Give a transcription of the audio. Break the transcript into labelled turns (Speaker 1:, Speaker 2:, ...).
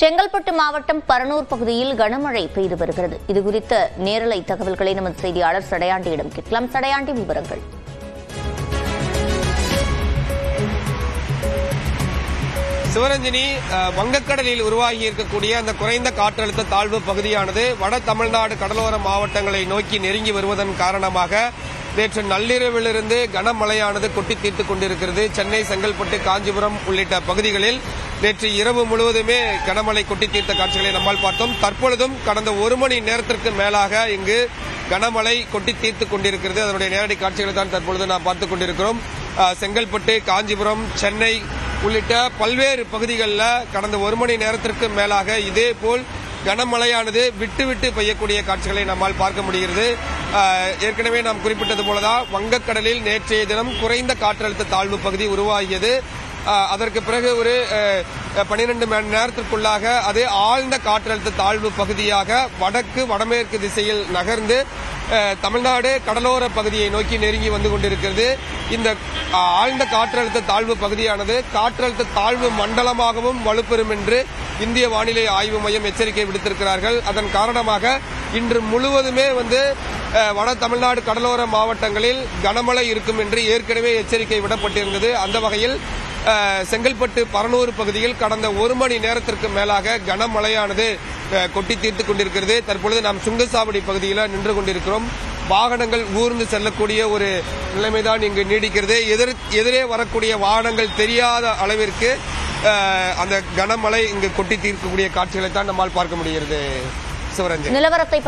Speaker 1: செங்கல்பட்டு மாவட்டம் பரனூர் பகுதியில் கனமழை பெய்து வருகிறது. இதுகுறித்த நேரலை தகவல்களை நமது செய்தியாளர் சடையாண்டியிடம் கேட்கலாம். சடையாண்டி விவரங்கள்.
Speaker 2: சிவரஞ்சினி வங்கக்கடலில் உருவாகி இருக்கக்கூடிய அந்த குறைந்த காற்றழுத்த தாழ்வு பகுதியானது வட தமிழ்நாடு கடலோர மாவட்டங்களை நோக்கி நெருங்கி வருவதன் காரணமாக நேற்று நள்ளிரவிலிருந்து கனமழையானது கொட்டி தீர்த்துக் கொண்டிருக்கிறது. சென்னை செங்கல்பட்டு காஞ்சிபுரம் உள்ளிட்ட பகுதிகளில் நேற்று இரவு முழுவதுமே கனமழை கொட்டி தீர்த்த காட்சிகளை நம்மால் பார்த்தோம். தற்பொழுதும் கடந்த ஒரு மணி நேரத்திற்கு மேலாக இங்கு கனமழை கொட்டி தீர்த்துக் கொண்டிருக்கிறது. அதனுடைய நேரடி காட்சிகளை தான் தற்பொழுது நாம் பார்த்துக் கொண்டிருக்கிறோம். செங்கல்பட்டு காஞ்சிபுரம் சென்னை உள்ளிட்ட பல்வேறு பகுதிகளில் கடந்த ஒரு மணி நேரத்திற்கு மேலாக இதேபோல் கனமழையானது விட்டு விட்டு பெய்யக்கூடிய காட்சிகளை நம்மால் பார்க்க முடிகிறது. ஏற்கனவே நாம் குறிப்பிட்டது போலதான் வங்கக்கடலில் நேற்றைய தினம் குறைந்த காற்றழுத்த தாழ்வு பகுதி உருவாகியது. அதற்கு பிறகு ஒரு பனிரெண்டு மணி நேரத்திற்குள்ளாக அது ஆழ்ந்த காற்றழுத்த தாழ்வு பகுதியாக வடக்கு வடமேற்கு திசையில் நகர்ந்து தமிழ்நாடு கடலோர பகுதியை நோக்கி நெருங்கி வந்து கொண்டிருக்கிறது. இந்த ஆழ்ந்த காற்றழுத்த தாழ்வு பகுதியானது காற்றழுத்த தாழ்வு மண்டலமாகவும் வலுப்பெறும் என்று இந்திய வானிலை ஆய்வு மையம் எச்சரிக்கை விடுத்திருக்கிறார்கள். அதன் காரணமாக இன்று முழுவதுமே வந்து வட தமிழ்நாடு கடலோர மாவட்டங்களில் கனமழை இருக்கும் என்று ஏற்கனவே எச்சரிக்கை விடப்பட்டிருந்தது. அந்த வகையில் செங்கல்பட்டு பரனூர் பகுதியில் கடந்த ஒரு மணி நேரத்திற்கு மேலாக கனமழையானது கொட்டி தீர்த்து கொண்டிருக்கிறது. தற்பொழுது நாம் சுங்கசாவடி பகுதியில் நின்று கொண்டிருக்கிறோம். வாகனங்கள் ஊர்ந்து செல்லக்கூடிய ஒரு நிலைமைதான் இங்கு நீடிக்கிறது. எதிர் எதிரே வரக்கூடிய வாகனங்கள் தெரியாத அளவிற்கு அந்த கனமழை இங்கு கொட்டி தீர்க்கக்கூடிய காட்சிகளை தான் நம்மால் பார்க்க முடிகிறது. சிவரஞ்சன்.
Speaker 1: நிலவரத்தை